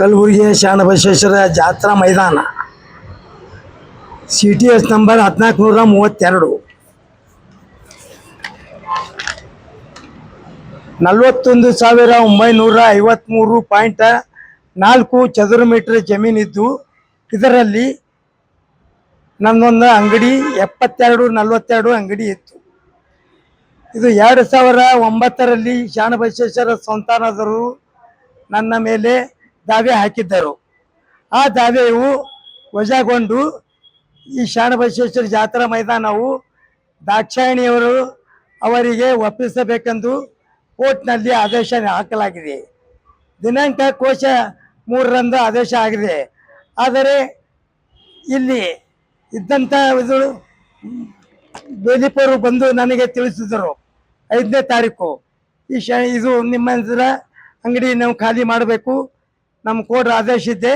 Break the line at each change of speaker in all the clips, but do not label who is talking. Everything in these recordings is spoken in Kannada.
ಕಲಬುರಗಿ ಶರಣಬಸವೇಶ್ವರ ಜಾತ್ರಾ ಮೈದಾನ. ಸಿ ಟಿ ಎಸ್ ನಂಬರ್ ಹದಿನಾಲ್ಕು ನೂರ ಮೂವತ್ತೆರಡು. ನಲವತ್ತೊಂದು ಸಾವಿರ ಒಂಬೈನೂರ ಐವತ್ತ್ಮೂರು ಪಾಯಿಂಟ್ ನಾಲ್ಕು ಚದುರ ಮೀಟರ್ ಜಮೀನಿದ್ದು. ಇದರಲ್ಲಿ ನನ್ನೊಂದು ಅಂಗಡಿ ಎಪ್ಪತ್ತೆರಡು ನಲವತ್ತೆರಡು ಅಂಗಡಿ ಇತ್ತು. ಇದು ಎರಡು ಸಾವಿರ ಒಂಬತ್ತರಲ್ಲಿ ಶಾಣಬಸವೇಶ್ವರ ಸಂತಾನದರು ನನ್ನ ಮೇಲೆ ದಾವೆ ಹಾಕಿದ್ದರು. ಆ ದಾವೆಯು ವಜಾಗೊಂಡು ಈ ಶಾಣಬಸವೇಶ್ವರ ಜಾತ್ರಾ ಮೈದಾನವು ದಾಕ್ಷಾಯಣಿಯವರು ಅವರಿಗೆ ಒಪ್ಪಿಸಬೇಕೆಂದು ಕೋರ್ಟ್ನಲ್ಲಿ ಆದೇಶ ಹಾಕಲಾಗಿದೆ. ದಿನಾಂಕ ಕೋಶ ಮೂರರಂದು ಆದೇಶ ಆಗಿದೆ. ಆದರೆ ಇಲ್ಲಿ ಇದ್ದಂಥ ಇದು ಬೇಲಿಪರು ಬಂದು ನನಗೆ ತಿಳಿಸಿದರು. ಐದನೇ ತಾರೀಕು ಈ ಶ ಇದು ನಿಮ್ಮ ಅಂಗಡಿ ನಾವು ಖಾಲಿ ಮಾಡಬೇಕು. ನಮ್ಮ ಕೋಡ್ರ ಆದೇಶ ಇದೆ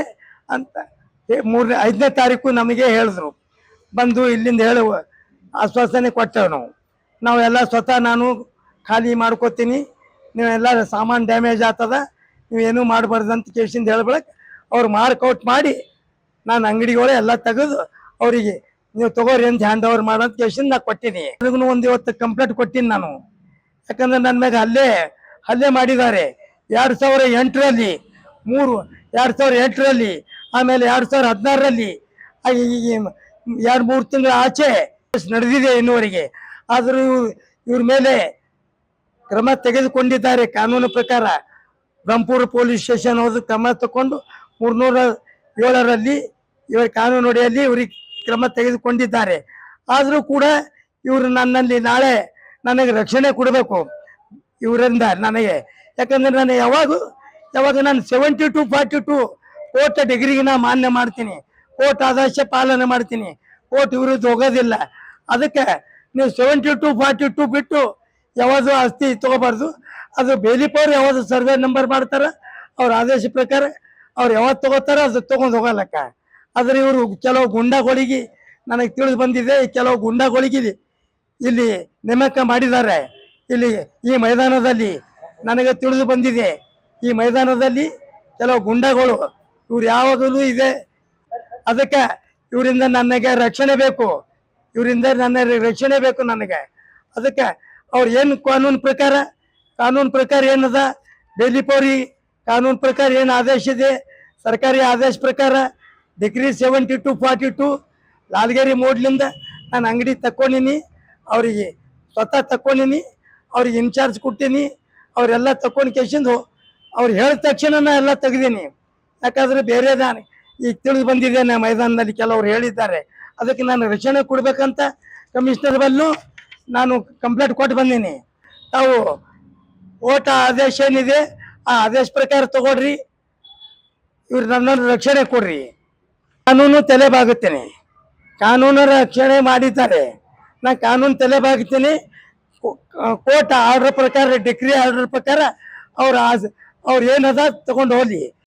ಅಂತ ಮೂರನೇ, ಐದನೇ ತಾರೀಕು ನಮಗೆ ಹೇಳಿದ್ರು. ಬಂದು ಇಲ್ಲಿಂದ ಹೇಳುವ ಆಶ್ವಾಸನೆ ಕೊಟ್ಟೆವು ನಾವು. ನಾವೆಲ್ಲ ಸ್ವತಃ ನಾನು ಖಾಲಿ ಮಾಡ್ಕೋತೀನಿ. ನೀವೆಲ್ಲ ಸಾಮಾನು ಡ್ಯಾಮೇಜ್ ಆಗ್ತದ ನೀವೇನು ಮಾಡಬಾರ್ದು ಅಂತ ಕೇಸಿಂದ ಹೇಳ್ಬೇಕು ಅವ್ರು ಮಾರ್ಕೌಟ್ ಮಾಡಿ ನಾನು ಅಂಗಡಿಗಳು ಎಲ್ಲ ತೆಗೆದು ಅವರಿಗೆ ನೀವು ತಗೋರಿ ಅಂತ ಹ್ಯಾಂಡ್ ಓವರ್ ಮಾಡೋದು ಕೇಸಿಂದ ನಾ ಕೊಟ್ಟಿನಿ. ಅದಕ್ಕೂ ಒಂದು ಇವತ್ತು ಕಂಪ್ಲೇಂಟ್ ಕೊಟ್ಟಿನಿ ನಾನು. ಯಾಕಂದ್ರೆ ನನ್ನ ಮೇಲೆ ಅಲ್ಲೇ ಹಲ್ಲೆ ಮಾಡಿದ್ದಾರೆ. ಎರಡು ಸಾವಿರ ಎಂಟರಲ್ಲಿ ಮೂರು, ಎರಡು ಸಾವಿರ ಎಂಟರಲ್ಲಿ, ಆಮೇಲೆ ಎರಡು ಸಾವಿರ ಹದಿನಾರರಲ್ಲಿ ಎರಡು, ಮೂರು ತಿಂಗಳ ಆಚೆ ನಡೆದಿದೆ ಇನ್ನುವರೆಗೆ. ಆದರೂ ಇವ್ರ ಮೇಲೆ ಕ್ರಮ ತೆಗೆದುಕೊಂಡಿದ್ದಾರೆ. ಕಾನೂನು ಪ್ರಕಾರ ಬ್ರಹ್ಮಪುರ ಪೊಲೀಸ್ ಸ್ಟೇಷನ್ ಹೋದ ಕ್ರಮ ತಗೊಂಡು ಮೂರ್ನೂರ ಏಳರಲ್ಲಿ ಇವರ ಕಾನೂನು ಅಡಿಯಲ್ಲಿ ಇವರಿಗೆ ಕ್ರಮ ತೆಗೆದುಕೊಂಡಿದ್ದಾರೆ. ಆದರೂ ಕೂಡ ಇವರು ನನ್ನಲ್ಲಿ ನಾಳೆ ನನಗೆ ರಕ್ಷಣೆ ಕೊಡಬೇಕು. ಇವರಿಂದ ನನಗೆ. ಯಾಕಂದ್ರೆ ನಾನು ಯಾವಾಗ ಯಾವಾಗ ನಾನು seventy two forty two court ಡಿಗ್ರಿಗೆ ನಾ ಮಾನ್ಯ ಮಾಡ್ತೀನಿ. ಕೋರ್ಟ್ ಆದೇಶ ಪಾಲನೆ ಮಾಡ್ತೀನಿ. ಕೋರ್ಟ್ ವಿರುದ್ಧ ಹೋಗೋದಿಲ್ಲ. ಅದಕ್ಕೆ ನೀವು ಸೆವೆಂಟಿ ಟು ಫಾರ್ಟಿ ಟು ಬಿಟ್ಟು ಯಾವುದು ಆಸ್ತಿ ತಗೋಬಾರ್ದು. ಅದು ಬೇಲಿಪವ್ರು ಯಾವುದು ಸರ್ವೆ ನಂಬರ್ ಮಾಡ್ತಾರೆ ಅವ್ರ ಆದೇಶ ಪ್ರಕಾರ ಅವ್ರು ಯಾವತ್ತು ತಗೋತಾರೆ ಅದು ತೊಗೊಂಡು ಹೋಗಲ್ಲಕ್ಕ ಆದರೆ ಇವರು ಕೆಲವು ಗುಂಡಗಳಿಗೆ ನನಗೆ ತಿಳಿದು ಬಂದಿದೆ, ಕೆಲವು ಗುಂಡಗಳಿಗೆ ಇಲ್ಲಿ ನೇಮಕ ಮಾಡಿದ್ದಾರೆ. ಇಲ್ಲಿ ಈ ಮೈದಾನದಲ್ಲಿ ನನಗೆ ತಿಳಿದು ಬಂದಿದೆ. ಈ ಮೈದಾನದಲ್ಲಿ ಕೆಲವು ಗುಂಡಗಳು, ಇವ್ರು ಯಾವಾಗಲೂ ಇದೆ. ಅದಕ್ಕೆ ಇವರಿಂದ ನನಗೆ ರಕ್ಷಣೆ ಬೇಕು. ಇವರಿಂದ ನನ್ನ ರಕ್ಷಣೆ ಬೇಕು ನನಗೆ. ಅದಕ್ಕೆ ಅವ್ರು ಏನು ಕಾನೂನು ಪ್ರಕಾರ ಕಾನೂನು ಪ್ರಕಾರ ಏನದ? ಡೆಲ್ಲಿ ಪೌರಿ ಕಾನೂನು ಪ್ರಕಾರ ಏನು ಆದೇಶ ಇದೆ? ಸರ್ಕಾರಿ ಆದೇಶ ಪ್ರಕಾರ degree seventy two forty two ಲಾಲ್ಗೇರಿ ಮೋಡ್ಲಿಂದ ನಾನು ಅಂಗಡಿ ತಕ್ಕೊಂಡಿನಿ. ಅವರಿಗೆ ಸ್ವತಃ ತಕ್ಕೊಂಡಿನಿ. ಅವ್ರಿಗೆ ಇನ್ಚಾರ್ಜ್ ಕೊಟ್ಟೀನಿ. ಅವರೆಲ್ಲ ತಕೊಂಡು ಕೇಸಿಂದು ಅವ್ರು ಹೇಳಿದ ತಕ್ಷಣ ನಾ ಎಲ್ಲ ತೆಗ್ದೀನಿ. ಯಾಕಂದ್ರೆ ಬೇರೆ ದಾನ ಈಗ ತಿಳಿದು ಬಂದಿದ್ದೇನೆ ಮೈದಾನದಲ್ಲಿ ಕೆಲವರು ಹೇಳಿದ್ದಾರೆ. ಅದಕ್ಕೆ ನಾನು ರಕ್ಷಣೆ ಕೊಡ್ಬೇಕಂತ ಕಮಿಷನರ್ ಬಲ್ಲು ನಾನು ಕಂಪ್ಲೇಂಟ್ ಕೊಟ್ಟು ಬಂದೀನಿ. ತಾವು ಓಟ ಆದೇಶ ಏನಿದೆ, ಆ ಆದೇಶ ಪ್ರಕಾರ ತಗೊಳ್ರಿ. ಇವ್ರು ನನ್ನನ್ನು ರಕ್ಷಣೆ ಕೊಡ್ರಿ. ಕಾನೂನು ತಲೆ ಬಾಗುತ್ತೇನೆ ಕಾನೂನು ರಕ್ಷಣೆ ಮಾಡಿದ್ದಾರೆ. ನಾನು ಕಾನೂನು ತಲೆ ಬಾಗುತ್ತೇನೆ ಕೋರ್ಟ್ ಆರ್ಡರ್ ಪ್ರಕಾರ, ಡಿಗ್ರಿ ಆರ್ಡರ್ ಪ್ರಕಾರ ಅವರು ಅವ್ರು ಏನದ ತಗೊಂಡು ಹೋಗ್ಲಿ.